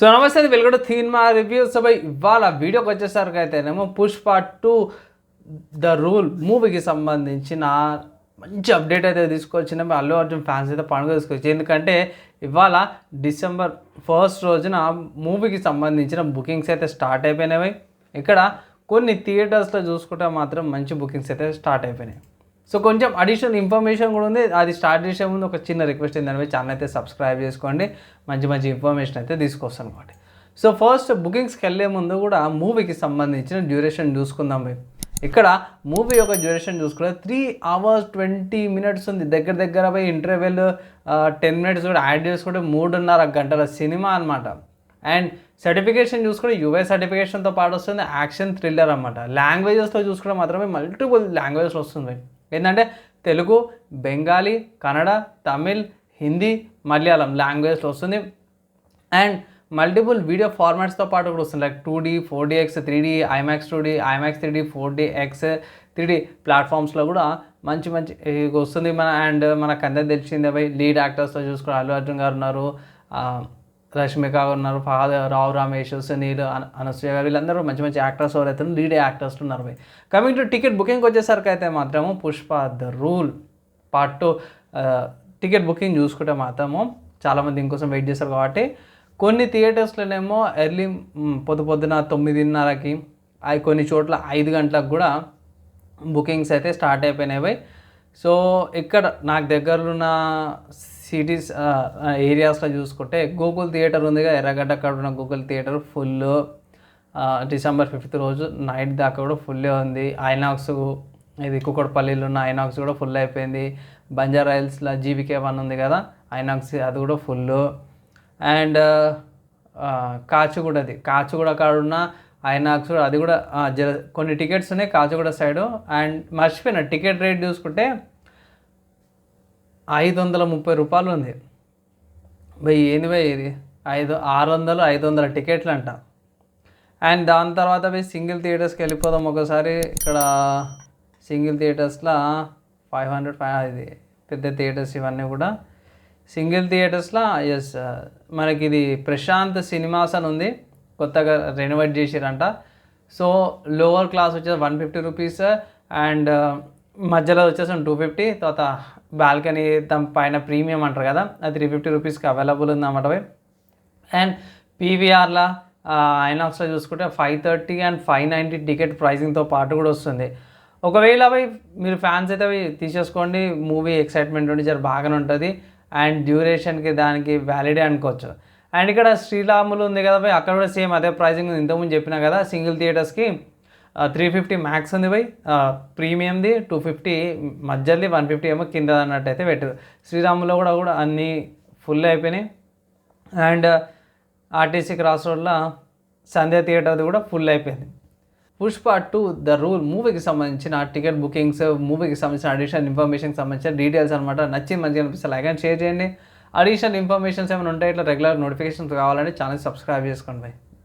So నమస్తే వెలుగుడు cinema reviews by ఇవాళ వీడియోకి వచ్చేసరికి అయితేనేమో పుష్ప టూ ద రూల్ మూవీకి సంబంధించిన మంచి అప్డేట్ అయితే తీసుకొచ్చిన అల్లు అర్జున్ ఫ్యాన్స్ అయితే పండుగ తీసుకొచ్చి ఎందుకంటే ఇవాళ డిసెంబర్ ఫస్ట్ రోజున మూవీకి సంబంధించిన బుకింగ్స్ అయితే స్టార్ట్ అయిపోయినాయి. ఇక్కడ కొన్ని థియేటర్స్లో చూసుకుంటే మాత్రం మంచి బుకింగ్స్ అయితే స్టార్ట్ అయిపోయినాయి. సో కొంచెం అడిషనల్ ఇన్ఫర్మేషన్ కూడా ఉంది. అది స్టార్ట్ చేసే ముందు ఒక చిన్న రిక్వెస్ట్ ఏంటంటే ఛానల్ అయితే సబ్స్క్రైబ్ చేసుకోండి. మంచి మంచి ఇన్ఫర్మేషన్ అయితే తీసుకొస్తాను అనమాట సో ఫస్ట్ బుకింగ్స్కి వెళ్ళే ముందు కూడా మూవీకి సంబంధించిన డ్యూరేషన్ చూసుకుందాం మేము. ఇక్కడ మూవీ యొక్క డ్యూరేషన్ చూసుకుంటే త్రీ అవర్స్ ట్వంటీ మినిట్స్ ఉంది. దగ్గర దగ్గర పోయి ఇంటర్వెల్ టెన్ మినిట్స్ కూడా యాడ్ చేసుకుంటే మూడున్నర గంటల సినిమా అనమాట అండ్ సర్టిఫికేషన్ చూసుకుంటే యూఏ సర్టిఫికేషన్తో పాటు వస్తుంది. యాక్షన్ థ్రిల్లర్ అనమాట లాంగ్వేజెస్తో చూసుకుంటే మాత్రమే మల్టిపుల్ లాంగ్వేజెస్ వస్తుంది. ఏంటంటే తెలుగు బెంగాలీ కన్నడ తమిళ్ హిందీ మలయాళం లాంగ్వేజ్లో వస్తుంది. అండ్ మల్టిపుల్ వీడియో ఫార్మాట్స్తో పాటు కూడా వస్తుంది. Like two D four D X three D IMAX two D IMAX three D four D X three D ప్లాట్ఫామ్స్లో కూడా మంచి మంచి వస్తుంది మన అండ్ మనకు అందరికి తెలిసిందే పోయి లీడ్ యాక్టర్స్తో చూసుకుని అల్లు అర్జున్ గారు ఉన్నారు. రష్మిక ఉన్నారు ఫాదర్ రావు రమేష్ సునీల్ అనసూయ వీళ్ళందరూ మంచి మంచి యాక్టర్స్ ఎవరైతే లీడ్ యాక్టర్స్ ఉన్నారు కమింగ్ టు టికెట్ బుకింగ్ వచ్చేసరికి అయితే మాత్రము Pushpa the rule part two ticket booking చూసుకుంటే మాత్రము చాలామంది ఇంకోసం వెయిట్ చేస్తారు కాబట్టి కొన్ని థియేటర్స్లోనేమో ఎర్లీ పొద్దు పొద్దున తొమ్మిదిన్నరకి అవి కొన్ని చోట్ల ఐదు గంటలకు కూడా బుకింగ్స్ అయితే స్టార్ట్ అయిపోయినాయి సో ఇక్కడ నాకు దగ్గరలో ఉన్న సిటీస్ ఏరియాస్లో చూసుకుంటే గూగుల్ థియేటర్ ఉందిగా ఎర్రగడ్డ అక్కడ ఉన్న Google theatre full December fifth రోజు నైట్ దాకా కూడా ఫుల్లే ఉంది. ఐనాక్స్ ఇది కుక్కడపల్లిలో ఉన్న ఐనాక్స్ కూడా ఫుల్ అయిపోయింది. బంజారా హిల్స్లో జీవికే వన్ ఉంది కదా ఐనాక్స్ అది కూడా ఫుల్ అండ్ కాచిగూడది కాచిగూడ అక్కడ ఉన్న ఐనాక్స్ కూడా అది కూడా జర కొన్ని టికెట్స్ ఉన్నాయి కాచిగూడ సైడు అండ్ మర్చిపోయిన టికెట్ రేట్ చూసుకుంటే ఐదు వందల ముప్పై రూపాయలు ఉంది. భయ్ ఏంది భయ్ ఇది? ఐదు ఆరు వందలు ఐదు వందల టికెట్లు అంట. అండ్ దాని తర్వాత పోయి సింగిల్ థియేటర్స్కి వెళ్ళిపోదాం ఒకసారి. ఇక్కడ సింగిల్ థియేటర్స్లో ఫైవ్ హండ్రెడ్ ఫైవ్ ఇది పెద్ద థియేటర్స్ ఇవన్నీ కూడా. సింగిల్ థియేటర్స్లో ఎస్ మనకి ఇది ప్రశాంత్ సినిమాస్ అని ఉంది. కొత్తగా రెనోవేట్ చేసిరంట. సో లోవర్ క్లాస్ వచ్చేసి వన్ ఫిఫ్టీ రూపీస్ అండ్ మధ్యలో వచ్చేసి టూ ఫిఫ్టీ తర్వాత బాల్కనీ దాని పైన ప్రీమియం అంటారు కదా అది త్రీ ఫిఫ్టీ రూపీస్కి అవైలబుల్ ఉందన్నమాట భయ్ అండ్ పీవీఆర్లా ఐనాక్స్లో చూసుకుంటే five thirty and five ninety ticket ప్రైసింగ్తో పాటు కూడా వస్తుంది. ఒకవేళ అవి మీరు ఫ్యాన్స్ అయితే అవి తీసేసుకోండి మూవీ ఎక్సైట్మెంట్ ఉండి జర బాగానే ఉంటుంది. అండ్ డ్యూరేషన్కి దానికి వ్యాలిడే అనుకోవచ్చు. అండ్ ఇక్కడ శ్రీరాములు ఉంది కదా భయ్ అక్కడ కూడా సేమ్ అదే ప్రైజింగ్ ఉంది. ఇంతకుముందు చెప్పినా కదా సింగిల్ థియేటర్స్కి త్రీ ఫిఫ్టీ మ్యాక్స్ ఉంది బై ప్రీమియంది టూ ఫిఫ్టీ మధ్యది వన్ ఫిఫ్టీ ఏమో కింద అన్నట్టు అయితే పెట్టారు. శ్రీరాములో కూడా కూడా అన్నీ ఫుల్ అయిపోయినాయి. అండ్ ఆర్టీసీ క్రాస్ రోడ్లో సంధ్య థియేటర్ది కూడా ఫుల్ అయిపోయింది. పుష్ప టూ ద రూల్ మూవీకి సంబంధించిన టికెట్ బుకింగ్స్ మూవీకి సంబంధించిన అడిషనల్ ఇన్ఫర్మేషన్కి సంబంధించిన డీటెయిల్స్ అనమాట నచ్చింది మంచిగా అనిపిస్తే లైక్ అండ్ షేర్ చేయండి. అడిషనల్ ఇన్ఫర్మేషన్స్ ఏమైనా ఉంటాయి ఇట్లా రెగ్యులర్ నోటిఫికేషన్స్ కావాలంటే ఛానల్ సబ్స్క్రైబ్ చేసుకోండి.